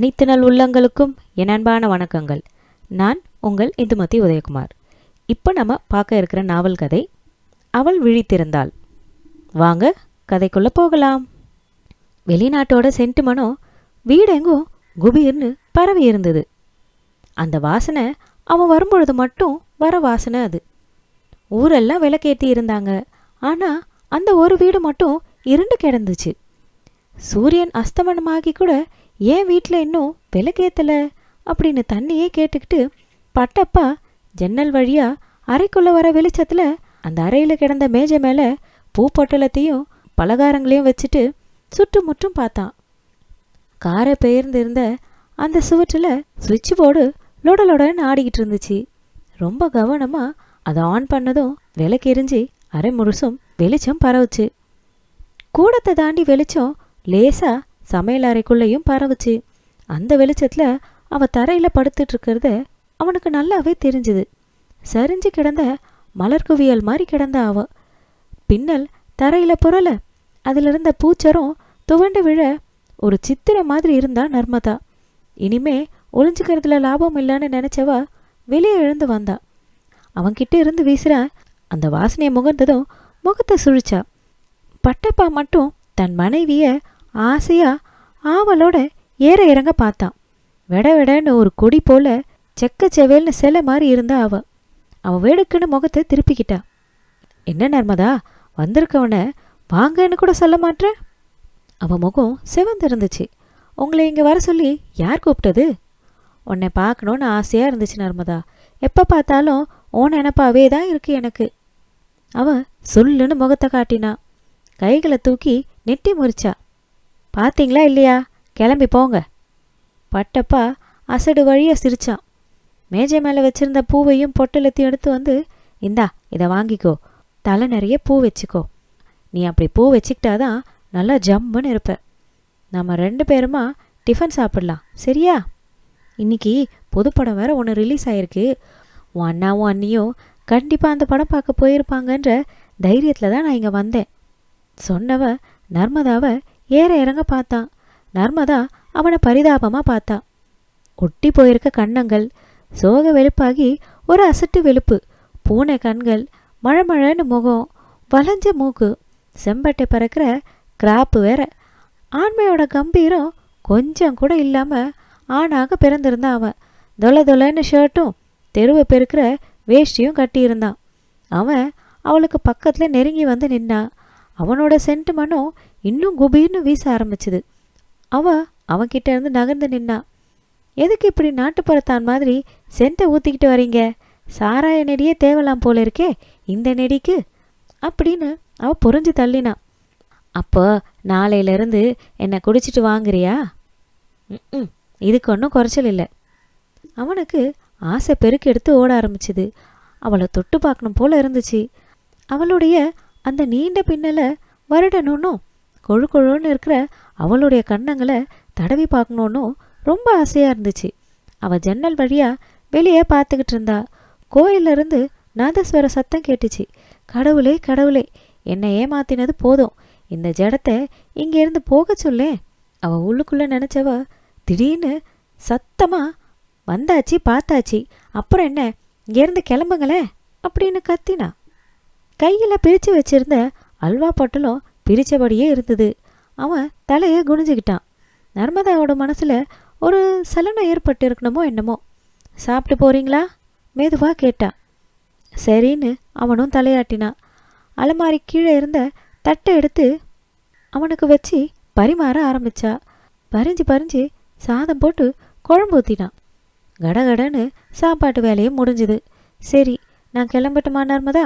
அனைத்து நல் உள்ளங்களுக்கும் என் அன்பான வணக்கங்கள். நான் உங்கள் இந்துமதி உதயகுமார். இப்போ நம்ம பார்க்க இருக்கிற நாவல் கதை அவள் விழித்திருந்தாள். வாங்க கதைக்குள்ளே போகலாம். வெளிநாட்டோட சென்டிமனோ வீடெங்கும் குபீர்னு பரவி இருந்தது. அந்த வாசனை அவன் வரும்பொழுது மட்டும் வர வாசனை அது. ஊரெல்லாம் விளக்கேற்றி இருந்தாங்க. ஆனால் அந்த ஒரு வீடு மட்டும் இருண்டு கிடந்துச்சு. சூரியன் அஸ்தமனமாகி கூட ஏன் வீட்டில் இன்னும் விளக்கேத்தல அப்படின்னு தண்ணியே கேட்டுக்கிட்டு பட்டப்பா ஜன்னல் வழியா அறைக்குள்ளே வர வெளிச்சத்துல அந்த அறையில் கிடந்த மேஜை மேலே பூ பொட்டலத்தையும் பலகாரங்களையும் வச்சுட்டு சுற்றுமுற்றும் பார்த்தான். காரை பெயர்ந்திருந்த அந்த சுவற்றில் சுவிட்ச் போர்டு லொடலொடன்னு ஆடிக்கிட்டு இருந்துச்சு. ரொம்ப கவனமாக அதை ஆன் பண்ணதும் விளக்கு எரிஞ்சு அரை முழுசும் வெளிச்சம் பரவுச்சு. கூடத்தை தாண்டி வெளிச்சம் லேசா சமையல் அறைக்குள்ளேயும் பரவுச்சு. அந்த வெளிச்சத்துல அவ தரையில படுத்துட்டு இருக்கிறத அவனுக்கு நல்லாவே தெரிஞ்சுது. சரிஞ்சு கிடந்த மலர் குவியல் மாதிரி கிடந்த அவ. பின்னல் தரையில புரள அதில் இருந்த பூச்சரம் துவண்டு விழ ஒரு சித்திரை மாதிரி இருந்தா நர்மதா. இனிமே ஒளிஞ்சுக்கிறதுல லாபம் இல்லைன்னு நினைச்சவ வெளியே எழுந்து வந்தா. அவன்கிட்ட இருந்து வீசுற அந்த வாசனையை முகர்ந்ததும் முகத்தை சுழிச்சா. பட்டப்பா மட்டும் தன் மனைவிய ஆசையா ஆவலோட ஏற இறங்க பார்த்தான். வெட வெடன்னு ஒரு கொடி போல செக்க செவேல்னு சிலை மாதிரி இருந்தா அவ. அவ வேடுக்குன்னு முகத்தை திருப்பிக்கிட்டா. என்ன நர்மதா வந்திருக்கவன வாங்கன்னு கூட சொல்ல மாட்ற? அவன் முகம் சிவந்திருந்துச்சு. உங்களை இங்கே வர சொல்லி யார் கூப்பிட்டது? உன்னை பார்க்கணுன்னு ஆசையாக இருந்துச்சு நர்மதா. எப்போ பார்த்தாலும் உன் நினப்பாவே தான் இருக்கு எனக்கு. அவ சொல்லுன்னு முகத்தை காட்டினா. கைகளை தூக்கி நெட்டி முறிச்சா. பார்த்தீங்களா இல்லையா? கிளம்பி போங்க. பட்டப்பா அசடு வழியாக சிரிச்சான். மேஜை மேலே வச்சிருந்த பூவையும் பொட்டலத்தையும் எடுத்து வந்து இந்தா இதை வாங்கிக்கோ. தலை நிறைய பூ வச்சுக்கோ. நீ அப்படி பூ வச்சுக்கிட்டாதான் நல்லா ஜம்முன்னு இருப்ப. நம்ம ரெண்டு பேருமா டிஃபன் சாப்பிடலாம். சரியா? இன்னைக்கு புது படம் வேற ஒன்று ரிலீஸ் ஆயிருக்கு. உன் அண்ணாவும் அண்ணியும் கண்டிப்பாக அந்த படம் பார்க்க போயிருப்பாங்கன்ற தைரியத்தில் தான் நான் இங்கே வந்தேன். சொன்னவ நர்மதாவை ஏற இறங்க பார்த்தான். நர்மதா அவனை பரிதாபமாக பார்த்தா. ஒட்டி போயிருக்க கன்னங்கள் சோக வெளுப்பாகி ஒரு அசட்டு வெளுப்பு பூனை கண்கள் மழமழன்னு முகம் வளைஞ்ச மூக்கு செம்பட்டை பறக்கிற கிராப்பு வேற. ஆண்மையோட கம்பீரம் கொஞ்சம் கூட இல்லாமல் ஆணாக பிறந்திருந்தான் அவன். தொல தொலைன்னு ஷர்ட்டும் தெருவை பெருக்கிற வேஷ்டியும் கட்டியிருந்தான். அவன் அவளுக்கு பக்கத்தில் நெருங்கி வந்து நின்னான். அவனோட சென்டிமனும் இன்னும் குபீர்னு வீச ஆரம்பிச்சுது. அவ அவன்கிட்ட இருந்து நகர்ந்து நின்னா எதுக்கு இப்படி நாட்டுப்புறத்தான் மாதிரி சென்ட்டை ஊற்றிக்கிட்டு வரீங்க? சாராய நெடியே தேவலாம் போல இருக்கே இந்த நெடிக்கு அப்படின்னு அவ புரிஞ்சு தள்ளினான் அப்போ நாளையிலேருந்து என்னை குடிச்சிட்டு வாங்குறியா? ம் இதுக்கு ஒன்றும் குறைச்சல் இல்லை. அவனுக்கு ஆசை பெருக்கெடுத்து ஓட ஆரம்பிச்சுது. அவளை தொட்டு பார்க்கணும் போல இருந்துச்சு. அவளுடைய அந்த நீண்ட பின்னலை வருடணும்னு கொழு கொழுன்னு இருக்கிற அவளுடைய கன்னங்களை தடவி பார்க்கணுன்னும் ரொம்ப ஆசையாக இருந்துச்சு. அவள் ஜன்னல் வழியாக வெளியே பார்த்துக்கிட்டு இருந்தா. கோயில்ல இருந்து நாதஸ்வர சத்தம் கேட்டுச்சு. கடவுளே கடவுளே என்னை ஏமாத்தினது போதும். இந்த ஜடத்தை இங்கேருந்து போக சொல்லேன் அவள் உள்ளுக்குள்ளே நினச்சவ திடீர்னு சத்தமாக வந்தாச்சு பார்த்தாச்சு. அப்புறம் என்ன? இங்கேருந்து கிளம்புங்களேன் அப்படின்னு கத்தினா. கையில் பிரித்து வச்சிருந்த அல்வா பொட்டலும் பிரித்தபடியே இருந்தது. அவன் தலையை குனிஞ்சுக்கிட்டான். நர்மதாவோட மனசில் ஒரு சலனம் ஏற்பட்டு இருக்கணுமோ என்னமோ. சாப்பிட்டு போறீங்களா? மெதுவாக கேட்டான் சரின்னு அவனும் தலையாட்டினான். அலமாரி கீழே இருந்த தட்டை எடுத்து அவனுக்கு வச்சு பரிமாற ஆரம்பித்தா பறிஞ்சு பறிஞ்சு சாதம் போட்டு குழம்பு ஊற்றினான் கடகடன்னு சாப்பாட்டு வேலையும் முடிஞ்சுது. சரி நான் கிளம்பட்டுமா நர்மதா?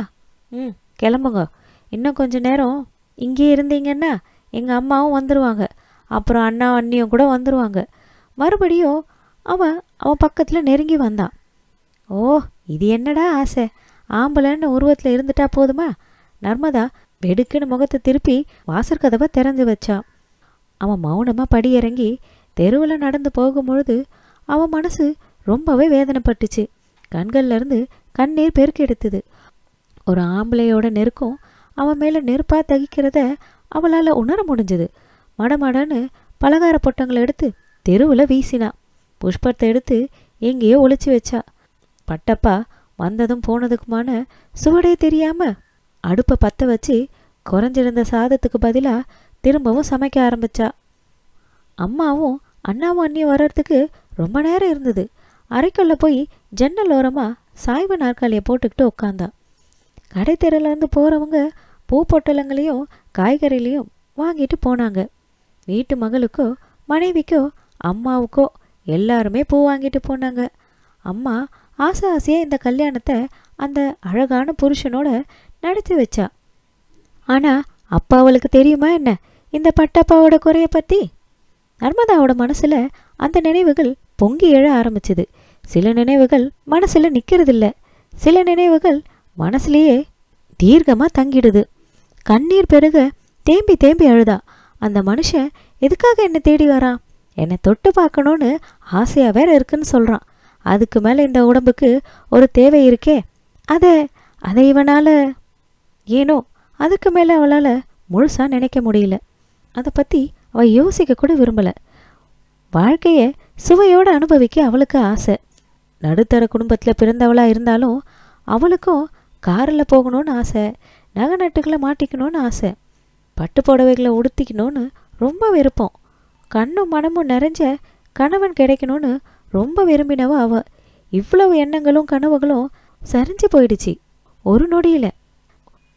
ம் கிளம்புங்க. இன்னும் கொஞ்சம் நேரம் இங்கே இருந்தீங்கன்னா எங்கள் அம்மாவும் வந்துடுவாங்க அப்புறம் அண்ணா அண்ணியும் கூட வந்துடுவாங்க மறுபடியும் அவன் அவன் பக்கத்தில் நெருங்கி வந்தான் ஓ இது என்னடா ஆசை? ஆம்பளைன்னு உருவத்தில் இருந்துட்டா போதுமா? நர்மதா வெடுக்குன்னு முகத்தை திருப்பி வாசற்கதவை திறந்து வச்சான் அவன் மௌனமாக படியிறங்கி தெருவில் நடந்து போகும்பொழுது அவன் மனசு ரொம்பவே வேதனைப்பட்டுச்சு. கண்கள்லேருந்து கண்ணீர் பெருக்கெடுத்தது. ஒரு ஆம்பளையோட நெருக்கம் அவன் மேலே நெருப்பாக தகிக்கிறத அவளால் உணர முடிஞ்சது. மடமடன்னு பலகார பொட்டங்களை எடுத்து தெருவில் வீசினா. புஷ்பத்தை எடுத்து எங்கேயோ ஒழிச்சு வச்சா. பட்டப்பா வந்ததும் போனதுக்குமான சுவடே தெரியாம அடுப்பை பற்ற வச்சு குறைஞ்சிருந்த சாதத்துக்கு பதிலாக திரும்பவும் சமைக்க ஆரம்பித்தா அம்மாவும் அண்ணாவும் அண்ணியும் வர்றதுக்கு ரொம்ப நேரம் இருந்தது. அறைக்குள்ள போய் ஜன்னல் ஓரமாக சாய்வு நாற்காலியை போட்டுக்கிட்டு உட்காந்தா கடை போகிறவங்க பூ பொட்டலங்களையும் காய்கறிலையும் வாங்கிட்டு போனாங்க. வீட்டு மகளுக்கோ மனைவிக்கோ அம்மாவுக்கோ எல்லாருமே பூ வாங்கிட்டு போனாங்க. அம்மா ஆசை ஆசையாக இந்த கல்யாணத்தை அந்த அழகான புருஷனோட நடத்தி வச்சா. ஆனால் அப்பா அவளுக்கு தெரியுமா என்ன? இந்த பட்டப்பாவோட குறைய பற்றி நர்மதாவோட மனசில் அந்த நினைவுகள் பொங்கி எழ ஆரம்பிச்சுது. சில நினைவுகள் மனசில் நிற்கிறதில்ல சில நினைவுகள் மனசுலேயே தீர்க்கமாக தங்கிடுது. கண்ணீர் பெருக தேம்பி தேம்பி அழுதா. அந்த மனுஷன் எதுக்காக என்னை தேடி வரான் என்னை தொட்டு பார்க்கணுன்னு ஆசையாக வேற இருக்குன்னு சொல்கிறான் அதுக்கு மேலே இந்த உடம்புக்கு ஒரு தேவை இருக்கே. அதை அதை இவனால் ஏனோ அதுக்கு மேலே அவளால் முழுசாக நினைக்க முடியல. அதை பற்றி அவள் யோசிக்க கூட விரும்பலை. வாழ்க்கையை சுவையோடு அனுபவிக்க அவளுக்கு ஆசை. நடுத்தர குடும்பத்தில் பிறந்தவளாக இருந்தாலும் அவளுக்கும் காரில் போகணும்னு ஆசை நகை நட்டுகளை மாட்டிக்கணும்னு ஆசை பட்டு புடவைகளை உடுத்திக்கணும்னு ரொம்ப விருப்பம். கண்ணும் மனமும் நிறைஞ்ச கணவன் கிடைக்கணும்னு ரொம்ப விரும்பினவ அவ. இவ்வளவு எண்ணங்களும் கனவுகளும் சரிஞ்சு போயிடுச்சு. ஒரு நொடியில்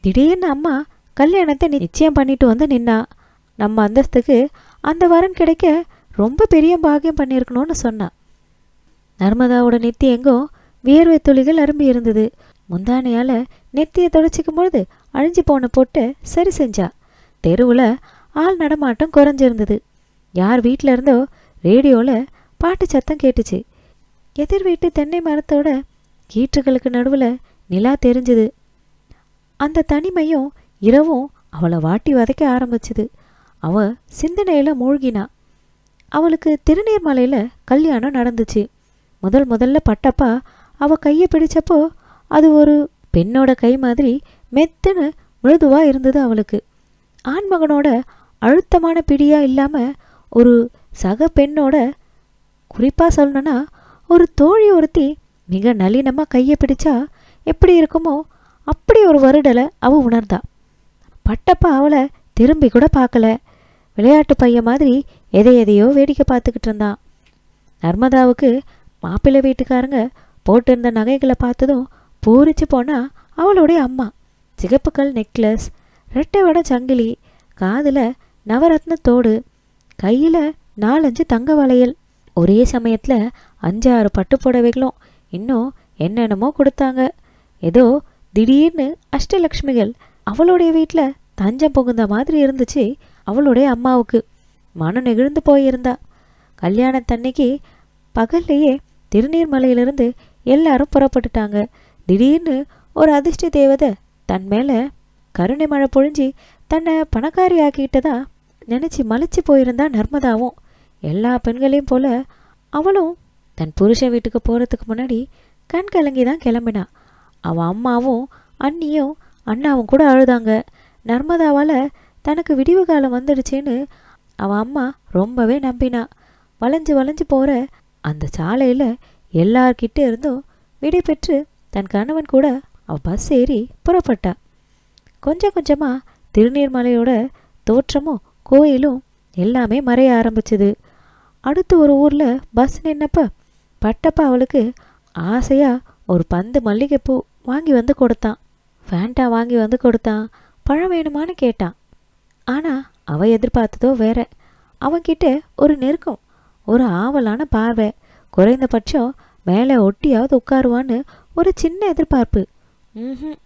திடீர்னு அம்மா கல்யாணத்தை நிச்சயம் பண்ணிட்டு வந்து நின்னா நம்ம அந்தஸ்துக்கு அந்த வரன் கிடைக்க ரொம்ப பெரிய பாகியம் பண்ணியிருக்கணும்னு சொன்னான் நர்மதாவோட நெத்தி எங்கோ வியர்வை துளிகள் அரும்பி இருந்தது முந்தானையால நெத்தியை தொடச்சிக்கும் பொழுது அழிஞ்சு போன பொட்டை சரி செஞ்சா. தெருவில் ஆள் நடமாட்டம் குறைஞ்சிருந்தது. யார் வீட்டில் இருந்தோ ரேடியோவில் பாட்டு சத்தம் கேட்டுச்சு. எதிர் வீட்டு தென்னை மரத்தோட கீற்றுகளுக்கு நடுவில் நிலா தெரிஞ்சுது. அந்த தனிமையும் இரவும் அவளை வாட்டி வதைக்க ஆரம்பிச்சுது. அவ சிந்தனையில மூழ்கினா. அவளுக்கு திருநீர்மலையில் கல்யாணம் நடந்துச்சு. முதல் முதல்ல பட்டப்பா அவ கையை பிடிச்சப்போ அது ஒரு பெண்ணோட கை மாதிரி மெத்துன்னு மிருதுவா இருந்தது அவளுக்கு. ஆண்மகனோட அழுத்தமான பிடியா இல்லாம ஒரு சக பெண்ணோட குறிப்பாக சொல்லணும்னா ஒரு தோழி ஒருத்தி மிக நளினமாக கையை பிடிச்சா எப்படி இருக்குமோ அப்படி ஒரு வருடலை அவ உணர்ந்தா. பட்டப்பா அவளை திரும்பி கூட பார்க்கல. விளையாட்டு பையன் மாதிரி எதை எதையோ வேடிக்கை பார்த்துக்கிட்டு இருந்தான். நர்மதாவுக்கு மாப்பிள்ளை வீட்டுக்காரங்க போட்டிருந்த நகைகளை பார்த்ததும் பூரிச்சு போனா அவளுடைய அம்மா. சிகப்புக்கல் நெக்லஸ் ரெட்டை வட சங்கிலி காதில் நவரத்ன தோடு கையில் நாலஞ்சு தங்க வளையல். ஒரே சமயத்தில் அஞ்சாறு பட்டு புடவைகளும் இன்னும் என்னென்னமோ கொடுத்தாங்க. ஏதோ திடீர்னு அஷ்டலக்ஷ்மிகள் அவளுடைய வீட்டில் தஞ்சம் புகுந்த மாதிரி இருந்துச்சு அவளுடைய அம்மாவுக்கு. மனம் நெகிழ்ந்து போயிருந்தா. கல்யாணத்தன்னைக்கு பகல்லையே திருநீர்மலையிலிருந்து எல்லாரும் புறப்பட்டுட்டாங்க. திடீர்னு ஒரு அதிர்ஷ்ட தேவதை தன் மேலே கருணை மழை பொழிஞ்சி தன்னை பணக்காரி ஆக்கிட்டதா நினச்சி மலைச்சு போயிருந்தா நர்மதாவும் எல்லா பெண்களையும் போல அவளும் தன் புருஷன் வீட்டுக்கு போகிறதுக்கு முன்னாடி கண் கலங்கி தான் கிளம்பினா. அவன் அம்மாவும் அண்ணியும் அண்ணாவும் கூட அழுதாங்க. நர்மதாவால் தனக்கு விடிவு காலம் வந்துடுச்சேன்னு அவன் அம்மா ரொம்பவே நம்பினா. வளைஞ்சு வளைஞ்சு போகிற அந்த சாலையில் எல்லார்கிட்ட இருந்தும் விடை பெற்று தன் கணவன் கூட அவள் பஸ் ஏறி புறப்பட்டா. கொஞ்சம் கொஞ்சமாக திருநீர்மலையோட தோற்றமும் கோயிலும் எல்லாமே மறைய ஆரம்பிச்சுது. அடுத்து ஒரு ஊரில் பஸ் நின்னப்ப பட்டப்பா அவளுக்கு ஆசையாக ஒரு பந்து மல்லிகைப்பூ வாங்கி வந்து கொடுத்தான். ஃபேண்டா வாங்கி வந்து கொடுத்தான். பழம் வேணுமான்னு கேட்டான். ஆனால் அவ எதிர்பார்த்ததோ வேற. அவன்கிட்ட ஒரு நெருக்கம் ஒரு ஆவலான பார்வை. குறைந்தபட்சம் மேலே ஒட்டியாவது உட்காருவான்னு ஒரு சின்ன எதிர்பார்ப்பு. ம்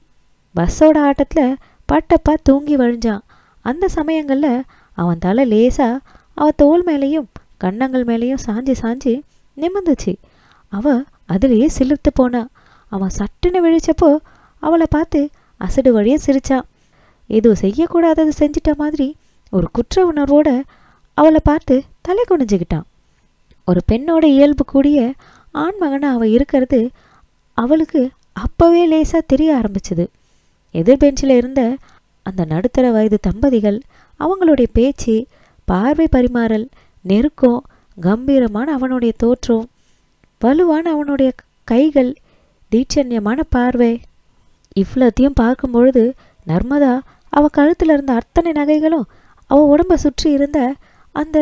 பஸ்ஸோட ஆட்டத்தில் பட்டப்பா தூங்கி வழிஞ்சான். அந்த சமயங்களில் அவன் தலை லேசாக அவ தோல் மேலேயும் கன்னங்கள் மேலேயும் சாஞ்சி சாஞ்சி நிமிர்ந்துச்சு. அவ அதிலேயே சிலிர்த்து போனா. அவன் சட்டுன்னு விழிச்சப்போ அவளை பார்த்து அசடு வழியே சிரிச்சான் ஏதோ செய்யக்கூடாதது செஞ்சிட்ட மாதிரி ஒரு குற்ற உணர்வோட அவளை பார்த்து தலை குனிஞ்சுக்கிட்டான். ஒரு பெண்ணோட இயல்பு கூடிய ஆண்மகனா அவ இருக்கிறது அவளுக்கு அப்பவே லேசாக தெரிய ஆரம்பிச்சது. எதிர் பெஞ்சில் இருந்த அந்த நடுத்தர வயது தம்பதிகள் அவங்களுடைய பேச்சு பார்வை பரிமாறல் நெருக்கம் கம்பீரமான அவனுடைய தோற்றம் வலுவான அவனுடைய கைகள் தீட்சண்யமான பார்வை இவ்வளோத்தையும் பார்க்கும் பொழுது நர்மதா அவ கழுத்தில் இருந்த அத்தனை நகைகளும் அவ உடம்ப சுற்றி இருந்த அந்த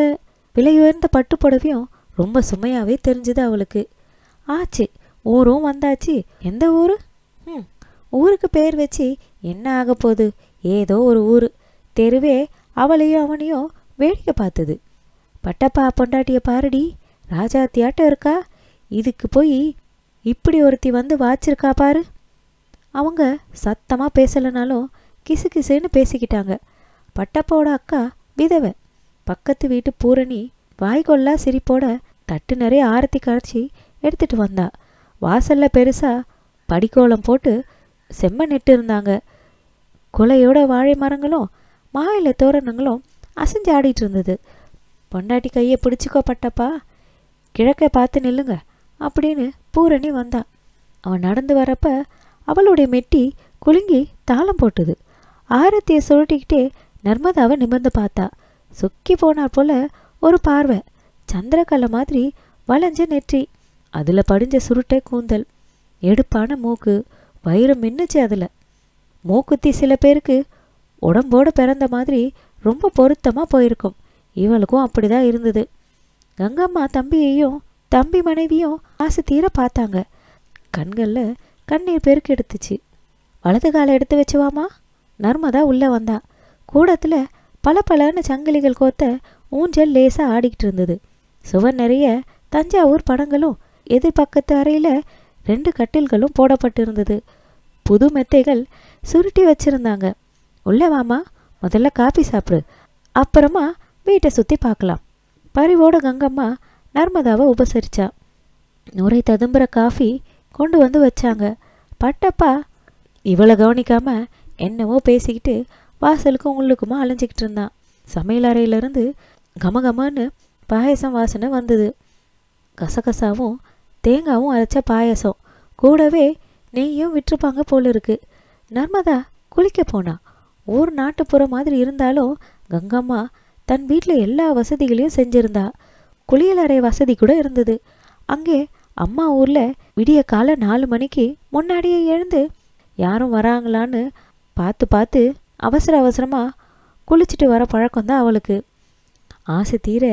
விலையுயர்ந்த பட்டுப்புடவையும் ரொம்ப சுமையாகவே தெரிஞ்சுது அவளுக்கு. ஆச்சு ஊரும் வந்தாச்சு. எந்த ஊர்? ம் ஊருக்கு பேர் வச்சு என்ன ஆக போகுது? ஏதோ ஒரு ஊர். தெருவே அவளையும் அவனையும் வேடிக்கை பார்த்தது. பட்டப்பா பொண்டாட்டிய பாருடி ராஜாத்தியாட்டம் இருக்கா? இதுக்கு போய் இப்படி ஒருத்தி வந்து வாச்சிருக்கா பாரு. அவங்க சத்தமாக பேசலைனாலும் கிசு கிசுன்னு பேசிக்கிட்டாங்க. பட்டப்பாவோட அக்கா விதவை. பக்கத்து வீட்டு பூரணி வாய்கொல்லா சிரிப்போட தட்டு நிறைய ஆரத்தி காய்ச்சி எடுத்துட்டு வந்தா. வாசல்ல பெருசா படிக்கோலம் போட்டு செம்ம நெட்டு இருந்தாங்க. குலையோட வாழை மரங்களும் மாயில தோரணங்களும் அசைஞ்சு ஆடிட்டு இருந்தது. பொண்டாட்டி கையை பிடிச்சிக்கோ பட்டப்பா. கிழக்க பார்த்து நில்லுங்க அப்படின்னு பூரணி வந்தா அவன் நடந்து வரப்ப அவளுடைய மெட்டி குலுங்கி தாளம் போட்டுது. ஆரத்தியை சுருட்டிக்கிட்டே நர்மதாவை நிமிர்ந்து பார்த்தா. சுக்கி போனார் போல ஒரு பார்வை. சந்திரக்கலை மாதிரி வளைஞ்ச நெற்றி. அதில் படிஞ்ச சுருட்டை கூந்தல் எடுப்பான மூக்கு வயிறு மின்னுச்சு அதில். மூக்குத்தி சில பேருக்கு உடம்போட பிறந்த மாதிரி ரொம்ப பொருத்தமாக போயிருக்கும். இவளுக்கும் அப்படிதான் இருந்தது. கங்கம்மா தம்பியையும் தம்பி மனைவியும் ஆசை தீர பார்த்தாங்க. கண்களில் கண்ணீர் பெருக்கு எடுத்துச்சு வலது காலை எடுத்து வச்சுவாமா? நர்மதா உள்ளே வந்தா. கூடத்தில் பல பலன்னு சங்கிலிகள் கோத்த ஊஞ்சல் லேசாக ஆடிக்கிட்டு இருந்தது. சுவர் நிறைய தஞ்சாவூர் படங்களும் எதிர்பக்கத்து அறையில் ரெண்டு கட்டில்களும் போடப்பட்டிருந்தது. புது மெத்தைகள் சுருட்டி வச்சிருந்தாங்க. உள்ளே வாமா முதல்ல காஃபி சாப்பிடு. அப்புறமா வீட்டை சுற்றி பார்க்கலாம். பரிவோட கங்கம்மா நர்மதாவை உபசரிச்சா. நுரை ததும்புற காஃபி கொண்டு வந்து வச்சாங்க. பட்டப்பா இவளை கவனிக்காம என்னவோ பேசிக்கிட்டு வாசலுக்கும் உள்ளுக்குமா அலைஞ்சிக்கிட்டு இருந்தான் சமையல் அறையிலிருந்து கமகமான்னு பாயசம் வாசனை வந்தது. கசகசாவும் தேங்காவும் அரைச்ச பாயசம். கூடவே நெய்யும் விட்டுருப்பாங்க போல இருக்கு. நர்மதா குளிக்க போனா. ஊர் நாட்டுப்புற மாதிரி இருந்தாலும் கங்கம்மா தன் வீட்டில் எல்லா வசதிகளையும் செஞ்சிருந்தா. குளியலறை வசதி கூட இருந்தது. அங்கே அம்மா ஊரில் விடிய காலை நாலு மணிக்கு முன்னாடியே எழுந்து யாரும் வராங்களான்னு பார்த்து பார்த்து அவசர அவசரமாக குளிச்சுட்டு வர பழக்கம்தான் அவளுக்கு. ஆசை தீர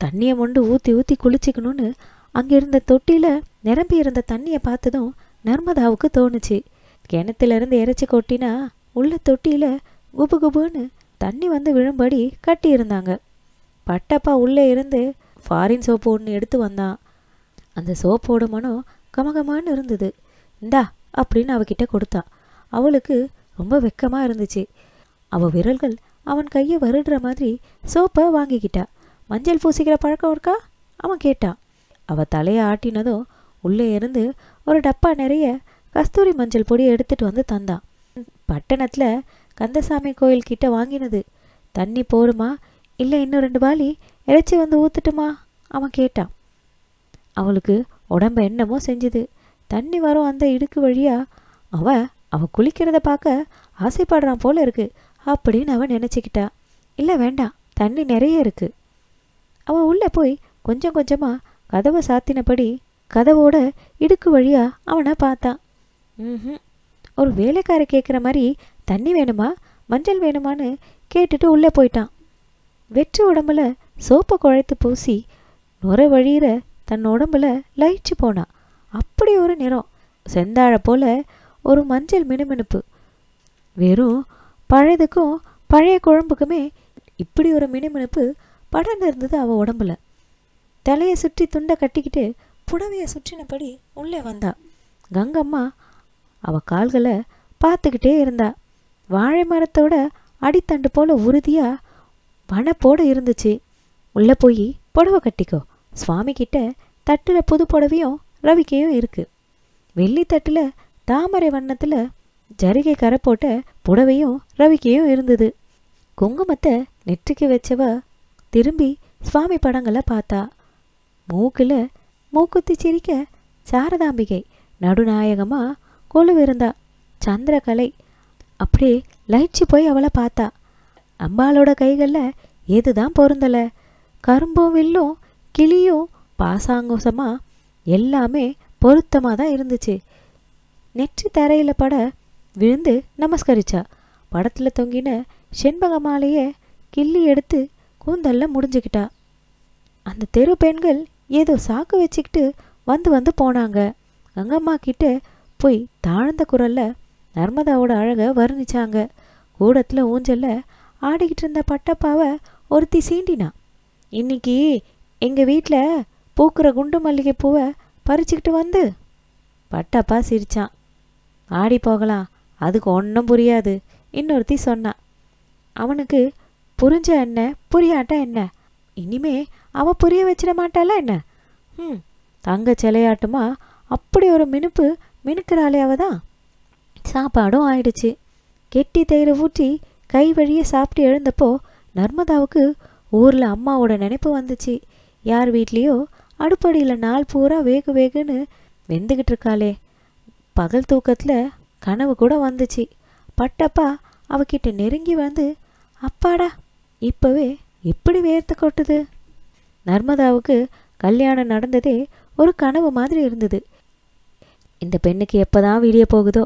தண்ணியை மொண்டு ஊற்றி ஊற்றி குளிச்சிக்கணும்னு அங்கே இருந்த தொட்டியில் நிரம்பி இருந்த தண்ணியை பார்த்ததும் நர்மதாவுக்கு தோணுச்சு. கிணத்துலேருந்து இறைச்சி கொட்டினா உள்ள தொட்டியில் குபு குபுன்னு தண்ணி வந்து விழும்படி கட்டியிருந்தாங்க. பட்டப்பா உள்ளே இருந்து ஃபாரின் சோப்பு ஒன்று எடுத்து வந்தான். அந்த சோப்போட மனம் கமகமான்னு இருந்தது. இந்தா அப்படின்னு அவகிட்ட கொடுத்தா. அவளுக்கு ரொம்ப வெக்கமாக இருந்துச்சு. அவள் விரல்கள் அவன் கையை வருடுற மாதிரி சோப்பை வாங்கிக்கிட்டா. மஞ்சள் பூசிக்கிற பழக்கம் இருக்கா? அவன் கேட்டான் அவ தலையை ஆட்டினதும் உள்ளே இருந்து ஒரு டப்பா நிறைய கஸ்தூரி மஞ்சள் பொடி எடுத்துட்டு வந்து தந்தான் பட்டணத்தில் கந்தசாமி கோயில் கிட்ட வாங்கினது. தண்ணி போருமா? இல்லை இன்னும் ரெண்டு பாலி இறைச்சி வந்து ஊத்துட்டுமா? அவன் கேட்டான். அவளுக்கு உடம்ப என்னமோ செஞ்சுது. தண்ணி வரும் அந்த இடுக்கு வழியா அவ அவ குளிக்கிறத பார்க்க ஆசைப்படுறான் போல இருக்கு அப்படின்னு அவன் நினச்சிக்கிட்டா. இல்லை வேண்டாம் தண்ணி நிறைய இருக்கு. அவ உள்ளே போய் கொஞ்சம் கொஞ்சமா கதவை சாத்தினபடி கதவோட இடுக்கு வழியா அவனை பார்த்தான் ம் ஒரு வேலைக்காரி கேட்குற மாதிரி தண்ணி வேணுமா? மஞ்சள் வேணுமான்னு கேட்டுட்டு உள்ளே போயிட்டான். வெற்று உடம்புல சோப்பை குழைத்து பூசி நுர வழியிற தன் உடம்புல லயிச்சு போனான். அப்படி ஒரு நிறம் செந்தாழை போல ஒரு மஞ்சள் மினுமினுப்பு. வெறும் பழையதுக்கும் பழைய குழம்புக்குமே இப்படி ஒரு மினுமினுப்பு படர்ந்து இருந்தது அவள் உடம்புல. தலையை சுற்றி துண்டை கட்டிக்கிட்டு புடவையை சுற்றினபடி உள்ளே வந்தா. கங்கம்மா அவ கால்களை பார்த்துக்கிட்டே இருந்தா. வாழை மரத்தோட அடித்தண்டு போல உறுதியா வனப்போட இருந்துச்சு. உள்ளே போய் புடவை கட்டிக்கோ. சுவாமிக்கிட்ட தட்டில் புது புடவையும் ரவிக்கையும் இருக்கு. வெள்ளி தட்டில் தாமரை வண்ணத்தில் ஜரிகை கரை போட்ட புடவையும் ரவிக்கையும் இருந்தது. குங்குமத்தை நெற்றிக்கு வச்சவ திரும்பி சுவாமி படங்களை பார்த்தா. மூக்கில் மூக்குத்தி சிரிக்க சாரதாம்பிகை நடுநாயகமா கொலுவிருந்தா சந்திரகலை. அப்படியே லயிச்சு போய் அவளை பார்த்தா. அம்பாளோட கைகளில் எதுதான் பொருந்தல. கரும்பும் வில்லும் கிளியும் பாசாங்கோசமாக எல்லாமே பொருத்தமாக தான் இருந்துச்சு. நெற்றி தரையில் பட விழுந்து நமஸ்கரிச்சா. படத்தில் தொங்கின செண்பக மாலையை கிள்ளி எடுத்து கூந்தல்ல முடிஞ்சுக்கிட்டா. அந்த தெரு பெண்கள் ஏதோ சாக்கு வச்சுக்கிட்டு வந்து வந்து போனாங்க. கங்கம்மா கிட்ட போய் தாழ்ந்த குரல்ல நர்மதாவோட அழகை வர்ணிச்சாங்க. கூடத்தில் ஊஞ்சல்ல ஆடிக்கிட்டு இருந்த பட்டப்பாவை ஒருத்தி சீண்டினா. இன்னைக்கு எங்கள் வீட்டில் பூக்கிற குண்டு மல்லிகை பூவை பறிச்சுக்கிட்டு வந்து. பட்டப்பா சிரிச்சான். ஆடி போகலாம். அதுக்கு ஒன்றும் புரியாது. இன்னொருத்தி சொன்னான் அவனுக்கு புரிஞ்ச என்ன? புரியாட்டா என்ன? இனிமே அவ புரிய வச்சிட மாட்டாளா என்ன? ம் தங்க சிலையாட்டுமா? அப்படி ஒரு மினுப்பு மினுக்கிறாளே அவ தான் சாப்பாடும் ஆயிடுச்சு. கெட்டி தயிரை ஊற்றி கை வழியே சாப்பிட்டு எழுந்தப்போ நர்மதாவுக்கு ஊரில் அம்மாவோட நினைப்பு வந்துச்சு. யார் வீட்லேயோ அடுப்படியில் நாள் பூரா வேகு வேகுன்னு வெந்துக்கிட்டு இருக்காளே. பகல் தூக்கத்தில் கனவு கூட வந்துச்சு. பட்டப்பா அவகிட்ட நெருங்கி வந்து அப்பாடா இப்போவே இப்படி வேர்த்து கொட்டுது? நர்மதாவுக்கு கல்யாணம் நடந்ததே ஒரு கனவு மாதிரி இருந்தது. இந்த பெண்ணுக்கு எப்போதான் விடிய போகுதோ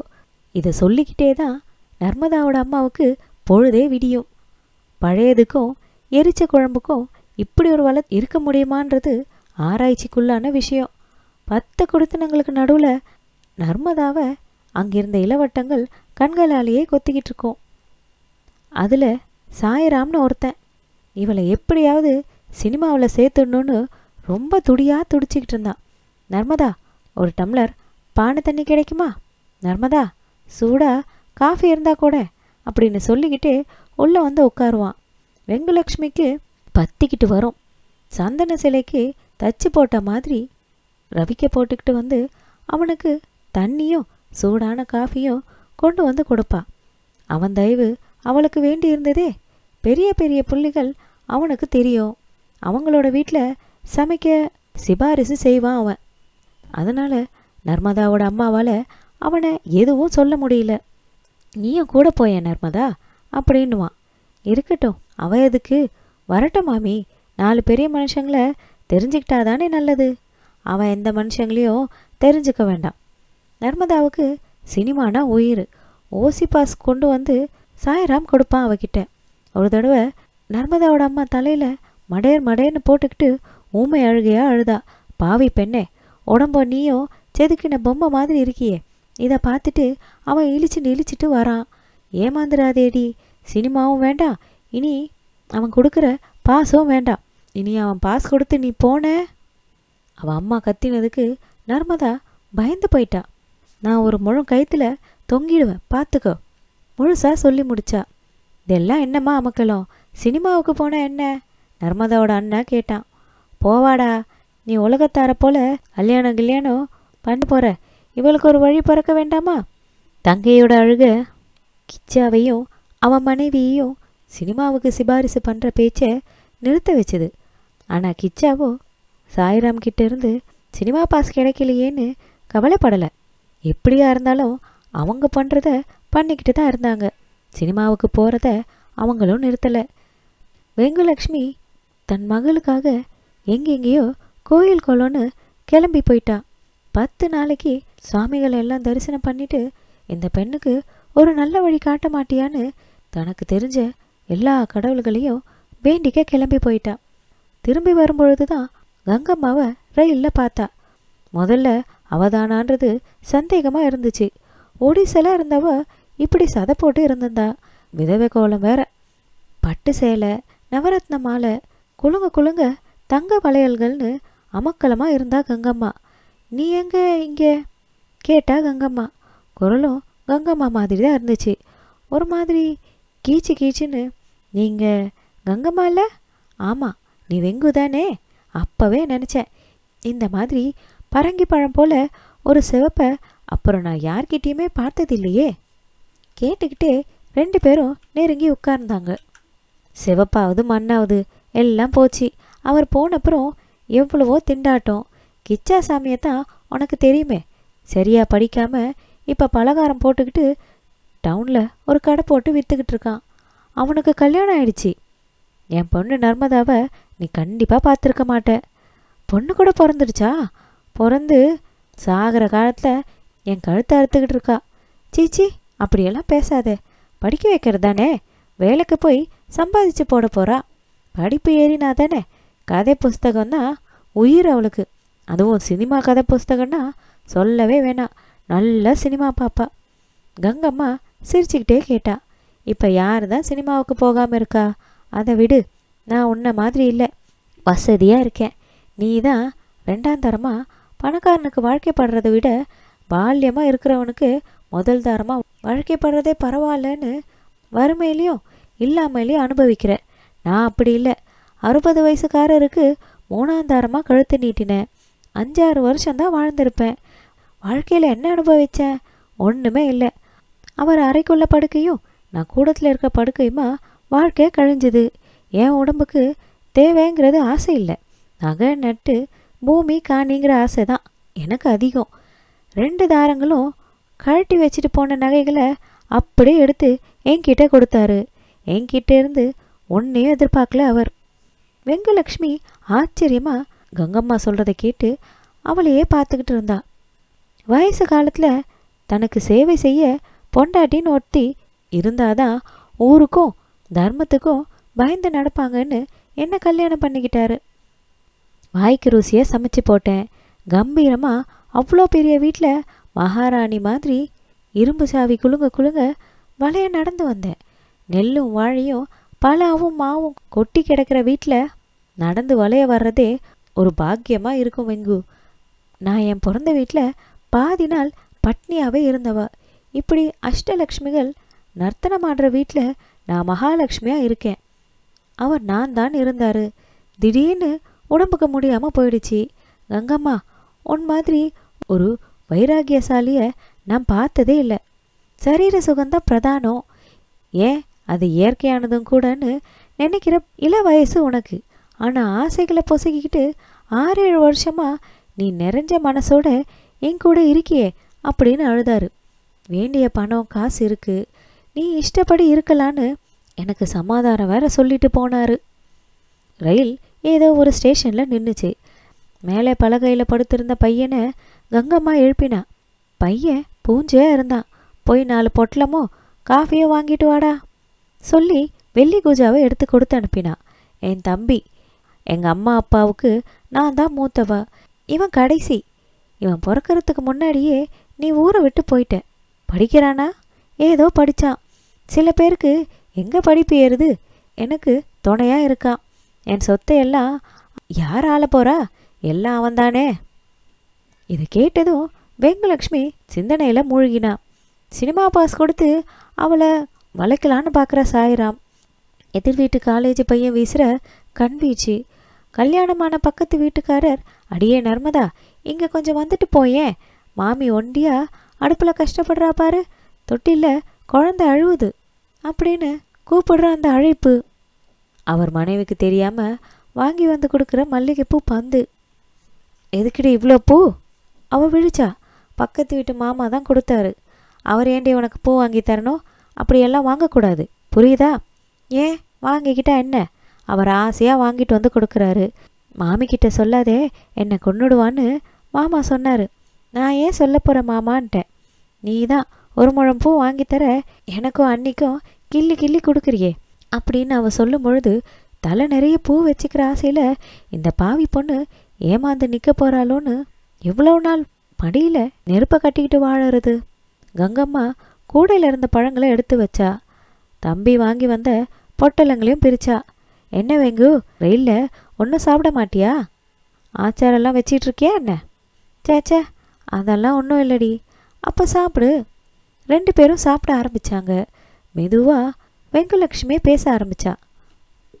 இதை சொல்லிக்கிட்டே தான் நர்மதாவோட அம்மாவுக்கு பொழுதே விடியும். பழையதுக்கும் எரிச்ச குழம்புக்கும் இப்படி ஒரு வள இருக்க முடியுமான்றது ஆராய்ச்சிக்குள்ளான விஷயம். பத்து கொடுத்தனங்களுக்கு நடுவில் நர்மதாவை அங்கிருந்த இளவட்டங்கள் கண்களாலேயே கொத்திக்கிட்டு இருக்கோம். அதில் சாயராம்னு ஒருத்தன் இவளை எப்படியாவது சினிமாவில் சேர்த்துடணும்னு ரொம்ப துடியாக துடிச்சிக்கிட்டு இருந்தான் நர்மதா ஒரு டம்ளர் பானை தண்ணி கிடைக்குமா? நர்மதா சூடாக காஃபி இருந்தா கூட அப்படின்னு சொல்லிக்கிட்டே உள்ளே வந்து உட்காருவான். வெங்கலக்ஷ்மிக்கு பத்திக்கிட்டு வரும். சந்தன சிலைக்கு தச்சு போட்ட மாதிரி ரவிக்க போட்டுக்கிட்டு வந்து அவனுக்கு தண்ணியும் சூடான காஃபியும் கொண்டு வந்து கொடுப்பா. அவன் தயவு அவளுக்கு வேண்டி இருந்ததே பெரிய பெரிய புள்ளிகள் அவனுக்கு தெரியும். அவங்களோட வீட்டில் சமைக்க சிபாரிசு செய்வான் அவன். அதனால் நர்மதாவோட அம்மாவால் அவனை எதுவும் சொல்ல முடியல. நீயும் கூட போய நர்மதா அப்படின்னுவான். இருக்கட்டும் அவ எதுக்கு? வரட்டும் மாமி நாலு பெரிய மனுஷங்களை தெரிஞ்சுக்கிட்டாதானே நல்லது. அவன் எந்த மனுஷங்களையும் தெரிஞ்சுக்க வேண்டாம். நர்மதாவுக்கு சினிமானா உயிர். ஓசி பாஸ் கொண்டு வந்து சாய்ராம் கொடுப்பான் அவகிட்ட. ஒரு தடவை நர்மதாவோட அம்மா தலையில் மடையர் மடையர்னு போட்டுக்கிட்டு ஊமை அழுகையா அழுதா. பாவி பெண்ணே உடம்ப நீயும் செதுக்கின பொம்மை மாதிரி இருக்கியே. இதை பார்த்துட்டு அவன் இழிச்சுட்டு இழிச்சிட்டு வரான். ஏமாந்துடாதேடி சினிமாவும் வேண்டாம். இனி அவன் கொடுக்குற பாஸும் வேண்டாம். இனி அவன் பாஸ் கொடுத்து நீ போன? அவன் அம்மா கத்தினதுக்கு நர்மதா பயந்து போயிட்டா. நான் ஒரு முழம் கயித்துல தொங்கிடுவேன். பார்த்துக்கோ. முழுசா சொல்லி முடிச்சா. இதெல்லாம் என்னம்மா அமக்கலம்? சினிமாவுக்கு போனால் என்ன? நர்மதாவோட அண்ணா கேட்டான். போவாடா. நீ உலகத்தார போல கல்யாணம் கல்யாணம் பண்ண போற. இவளுக்கு ஒரு வழி பிறக்க வேண்டாமா? தங்கையோட அழுக கிச்சாவையும் அவன் மனைவியையும் சினிமாவுக்கு சிபாரிசு பண்ணுற பேச்சை நிறுத்த வச்சுது. ஆனால் கிச்சாவோ சாய்ராம் கிட்ட இருந்து சினிமா பாஸ் கிடைக்கலையேன்னு கவலைப்படலை. எப்படியா இருந்தாலும் அவங்க பண்ணுறத பண்ணிக்கிட்டு தான் இருந்தாங்க. சினிமாவுக்கு போகிறத அவங்களும் நிறுத்தலை. வெங்குலக்ஷ்மி தன் மகளுக்காக எங்கெங்கேயோ கோயில் கொள்ளோன்னு கிளம்பி போயிட்டா பத்து நாளைக்கு சுவாமிகள் எல்லாம் தரிசனம் பண்ணிட்டு இந்த பெண்ணுக்கு ஒரு நல்ல வழி காட்ட மாட்டியான்னு தனக்கு தெரிஞ்ச எல்லா கடவுள்களையும் வேண்டிக்க கிளம்பி போயிட்டா திரும்பி வரும்பொழுது தான் கங்கம்மாவை ரயிலில் பார்த்தா. முதல்ல அவதானான்றது சந்தேகமாக இருந்துச்சு. ஒடிசலாக இருந்தவ இப்படி சதை போட்டு இருந்திருந்தா விதவை கோலம் வேற. பட்டு சேலை நவரத்ன மாலை குலுங்க குலுங்க தங்க வளையல்கள்னு அமக்கலமாக இருந்தா கங்கம்மா. நீ எங்க இங்கே? கேட்டா கங்கம்மா. குரலும் கங்கம்மா மாதிரி தான் இருந்துச்சு. ஒரு மாதிரி கீச்சு கீச்சுன்னு. நீங்கள் கங்கம்மா இல்லை? ஆமாம் நீ வெங்கு தானே அப்போவே நினச்சேன். இந்த மாதிரி பரங்கி பழம் போல ஒரு சிவப்பை அப்புறம் நான் யார்கிட்டேயுமே பார்த்ததில்லையே. கேட்டுக்கிட்டே ரெண்டு பேரும் நெருங்கி உட்கார்ந்தாங்க. சிவப்பாவது மண்ணாவது எல்லாம் போச்சு. அவர் போனப்புறம் எவ்வளவோ திண்டாட்டம். கிச்சா சாமியை தான் உனக்கு தெரியுமே. சரியா படிக்காம இப்போ பலகாரம் போட்டுக்கிட்டு டவுனில் ஒரு கடை போட்டு விற்றுக்கிட்டு இருக்கான். அவனுக்கு கல்யாணம் ஆயிடுச்சு. என் பொண்ணு நர்மதாவை நீ கண்டிப்பாக பார்த்துருக்க மாட்ட. பொண்ணு கூட பிறந்துடுச்சா? பிறந்து சாகிற காலத்தில் என் கழுத்தை அறுத்துக்கிட்டு இருக்கா. சீச்சி அப்படியெல்லாம் பேசாதே. படிக்க வைக்கிறது தானே வேலைக்கு போய் சம்பாதிச்சு போட போகிறா படிப்பு ஏறினா தானே கதை புஸ்தகம்னா உயிர் அவளுக்கு. அதுவும் சினிமா கதை புஸ்தகம்னா சொல்லவே வேணாம். நல்ல சினிமா பாப்பா. கங்கம்மா சிரிச்சுக்கிட்டே கேட்டா இப்போ யார் தான் சினிமாவுக்கு போகாமல் இருக்கா? அதை விடு. நான் உன்ன மாதிரி இல்லை. வசதியாக இருக்கேன். நீ தான் ரெண்டாம் தரமாக பணக்காரனுக்கு வாழ்க்கைப்படுறதை விட பால்யமாக இருக்கிறவனுக்கு முதல் தரமாக வாழ்க்கைப்படுறதே பரவாயில்லன்னு வறுமையிலையும் இல்லாமலேயும் அனுபவிக்கிறேன். நான் அப்படி இல்லை. அறுபது வயசுக்காரருக்கு மூணாம் தாரமாக கழுத்து நீட்டினேன். அஞ்சாறு வருஷம்தான் வாழ்ந்திருப்பேன். வாழ்க்கையில் என்ன அனுபவித்தேன் ஒன்றுமே இல்லை. அவர் அறைக்குள்ள படுக்கையும் நான் கூடத்தில் இருக்க படுக்கையுமா வாழ்க்கையை கழிஞ்சுது. என் உடம்புக்கு தேவைங்கிறது ஆசை இல்லை. நகை நட்டு பூமி காணிங்கிற ஆசை தான் எனக்கு அதிகம். ரெண்டு தாரங்களும் கழட்டி வச்சுட்டு போன நகைகளை அப்படியே எடுத்து என்கிட்ட கொடுத்தாரு. என்கிட்ட இருந்து ஒன்றையும் எதிர்பார்க்கல அவர். வெங்கலக்ஷ்மி ஆச்சரியமா கங்கம்மா சொல்கிறத கேட்டு அவளையே பார்த்துக்கிட்டு இருந்தா. வயசு காலத்தில் தனக்கு சேவை செய்ய பொண்டாட்டின்னு ஒருத்தி இருந்தாதான் ஊருக்கும் தர்மத்துக்கும் பயந்து நடப்பாங்கன்னு என்ன கல்யாணம் பண்ணிக்கிட்டாரு. வாய்க்கு ருசியை சமைச்சு போட்டேன். கம்பீரமாக அவ்வளோ பெரிய வீட்டில் மகாராணி மாதிரி இரும்பு சாவி குலுங்க குலுங்க வளைய நடந்து வந்தேன். நெல்லும் வாழையும் பலாவும் மாவும் கொட்டி கிடக்கிற வீட்டில் நடந்து வளைய வர்றதே ஒரு பாக்கியமாக இருக்கும் வெங்கு. நான் என் பிறந்த வீட்டில் பாதி நாள் பட்னியாகவே இருந்தவ. இப்படி அஷ்டலக்ஷ்மிகள் நர்த்தனம் ஆடுற வீட்டில் நான் மகாலட்சுமியாக இருக்கேன். அவர் நான் தான் இருந்தார். திடீர்னு உடம்புக்கு முடியாமல் போயிடுச்சு. கங்கம்மா உன் மாதிரி ஒரு வைராகியசாலியை நான் பார்த்ததே இல்லை. சரீர சுகந்தான் பிரதானம். ஏன்? அது இயற்கையானதும் கூடன்னு நினைக்கிற இள வயசு உனக்கு. ஆனால் ஆசைகளை பொசுக்கிக்கிட்டு ஆறு ஏழு வருஷமா நீ நிறைஞ்ச மனசோட என் கூட இருக்கியே அப்படின்னு அழுதாரு. வேண்டிய பணம் காசு இருக்கு. நீ இஷ்டப்படி இருக்கலான்னு எனக்கு சமாதானம் வேற சொல்லிட்டு போனாரு. ரயில் ஏதோ ஒரு ஸ்டேஷனில் நின்றுச்சு மேலே பலகையில் படுத்திருந்த பையனை கங்கம்மா எழுப்பினா பையன் பூஞ்சையா இருந்தான். போய் நாலு பொட்டலமோ காஃபியோ வாங்கிட்டு வாடா. சொல்லி வெள்ளி கூஜாவை எடுத்து கொடுத்து அனுப்பினா என் தம்பி எங்கள் அம்மா அப்பாவுக்கு நான் தான் மூத்தவ. இவன் கடைசி. இவன் பிறக்கறதுக்கு முன்னாடியே நீ ஊரை விட்டு போயிட்ட. படிக்கிறானா? ஏதோ படித்தான் சில பேருக்கு எங்கே படிப்பு ஏறுது? எனக்கு துணையாக இருக்கான். என் சொத்தை எல்லாம் யார் ஆள போகிறா எல்லாம் அவன்தானே. இதை கேட்டதும் வெங்கலக்ஷ்மி சிந்தனையில் மூழ்கினா. சினிமா பாஸ் கொடுத்து அவளை வளைக்கலான்னு பார்க்குற சாய்ராம். எதிர் வீட்டு காலேஜ் பையன் வீசுகிற கண் வீச்சு கல்யாணமான பக்கத்து வீட்டுக்காரர் அடியே நர்மதா இங்கே கொஞ்சம் வந்துட்டு போயேன் மாமி ஒண்டியா அடுப்பில் கஷ்டப்படுறா பாரு. தொட்டில குழந்த அழுவுது அப்படின்னு கூப்பிடுற அந்த அழைப்பு. அவர் மனைவிக்கு தெரியாமல் வாங்கி வந்து கொடுக்குற மல்லிகைப்பூ பந்து. எதுக்குடி இவ்வளோ பூ? அவள் விழிச்சா பக்கத்து வீட்டு மாமா தான் கொடுத்தாரு. அவர் ஏண்டி உனக்கு பூ வாங்கி தரணும்? அப்படியெல்லாம் வாங்கக்கூடாது. புரியுதா? ஏன்? வாங்கிக்கிட்டா என்ன? அவர் ஆசையாக வாங்கிட்டு வந்து கொடுக்குறாரு. மாமிக்கிட்ட சொல்லாதே என்னை கொன்னுடுவான்னு மாமா சொன்னார். நான் ஏன் சொல்ல போகிற மாமான்ட்டேன். நீ தான் ஒரு முழம் பூ வாங்கித்தர எனக்கும் அன்னிக்கும் கிள்ளி கிள்ளி கொடுக்குறியே. அப்படின்னு அவள் சொல்லும் பொழுது தலை நிறைய பூ வச்சுக்கிற ஆசையில் இந்த பாவி பொண்ணு ஏமாந்து நிற்க போகிறாளோன்னு எவ்வளோ நாள் மடியில் நெருப்பை கட்டிக்கிட்டு வாழறது? கங்கம்மா கூடையில் இருந்த பழங்களை எடுத்து வச்சா. தம்பி வாங்கி வந்த பொட்டலங்களையும் பிரிச்சா. என்ன வெங்கு ரயிலில் ஒன்றும் சாப்பிட மாட்டியா? ஆச்சாரெல்லாம் வச்சிட்ருக்கியா என்ன? சேச்சே அதெல்லாம் ஒன்றும் இல்லடி. அப்போ சாப்பிடு. ரெண்டு பேரும் சாப்பிட ஆரம்பிச்சாங்க. மெதுவாக வெங்கலட்சுமி பேச ஆரம்பிச்சா.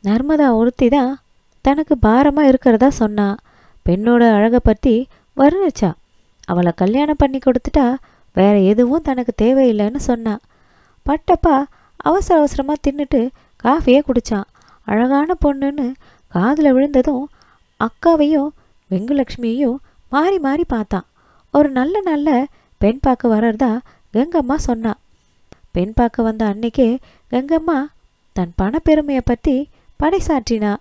நர்மதா ஒருத்தி தான் தனக்கு பாரமாக இருக்கிறதா சொன்னா. பெண்ணோட அழகை பற்றி வர்ணிச்சா அவளை கல்யாணம் பண்ணி கொடுத்துட்டா வேற எதுவும் தனக்கு தேவையில்லைன்னு சொன்னான் பட்டப்பா அவசர அவசரமாக தின்னுட்டு காஃபியே குடிச்சான். அழகான பொண்ணுன்னு காதில் விழுந்ததும் அக்காவையும் வெங்குலக்ஷ்மியையும் மாறி மாறி பார்த்தான். ஒரு நல்ல நல்ல பெண் பார்க்க வர்றதா கங்கம்மா சொன்னான் பெண் பார்க்க வந்த அன்னைக்கே கங்கம்மா தன் பணப்பெருமையை பற்றி படைசாற்றினா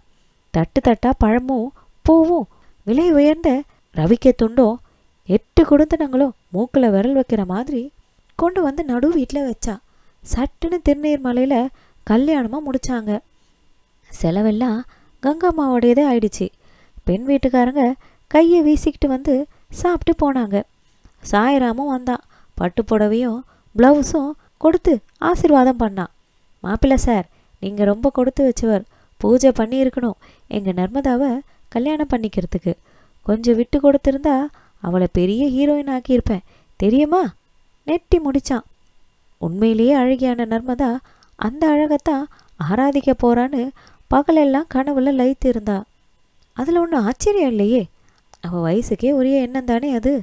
தட்டு தட்டா பழமும் பூவும் விலை உயர்ந்த ரவிக்கு துண்டோ எட்டு குடுத்தனங்களும் மூக்கில் விரல் வைக்கிற மாதிரி கொண்டு வந்து நடு வீட்டில் வச்சா. சட்டுன்னு திருநீர் மலையில் கல்யாணமாக முடிச்சாங்க. செலவெல்லாம் கங்கம்மாவோடையதே ஆயிடுச்சு. பெண் வீட்டுக்காரங்க கையை வீசிக்கிட்டு வந்து சாப்பிட்டு போனாங்க. சாயராமும் வந்தான். பட்டு புடவையும் ப்ளவுஸும் கொடுத்து ஆசீர்வாதம் பண்ணான். மாப்பிள்ளை சார் நீங்கள் ரொம்ப கொடுத்து வச்சவர். பூஜை பண்ணியிருக்கணும். எங்கள் நர்மதாவை கல்யாணம் பண்ணிக்கிறதுக்கு. கொஞ்சம் விட்டு கொடுத்துருந்தா அவளை பெரிய ஹீரோயின் ஆக்கியிருப்பேன். தெரியுமா? நெட்டி முடிச்சான். உண்மையிலேயே அழகியான நர்மதா அந்த அழகைத்தான் ஆராதிக்க போறான்னு பகலெல்லாம் கனவுல லயித்து இருந்தா அதில் ஒன்றும் ஆச்சரியம் இல்லையே. அவள் வயசுக்கே உரிய எண்ணம் தானே அது.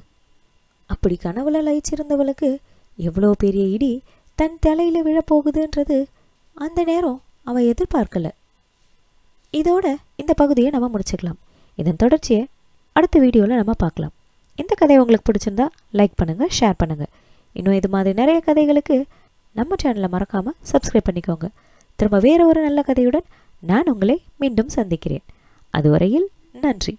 அப்படி கனவுல லயிச்சிருந்தவளுக்கு எவ்வளோ பெரிய இடி தன் தலையில விழப்போகுதுன்றது அந்த நேரம் அவள் எதிர்பார்க்கல. இதோட இந்த பகுதியை நம்ம முடிச்சுக்கலாம். இதன் தொடர்ச்சியை அடுத்த வீடியோவில் நம்ம பார்க்கலாம். இந்த கதை உங்களுக்கு பிடிச்சிருந்தா லைக் பண்ணுங்கள் ஷேர் பண்ணுங்கள் இன்னும் இது மாதிரி நிறைய கதைகளுக்கு நம்ம சேனலை மறக்காமல் சப்ஸ்கிரைப் பண்ணிக்கோங்க. திரும்ப வேறு ஒரு நல்ல கதையுடன் நான் உங்களை மீண்டும் சந்திக்கிறேன். அதுவரையில் நன்றி.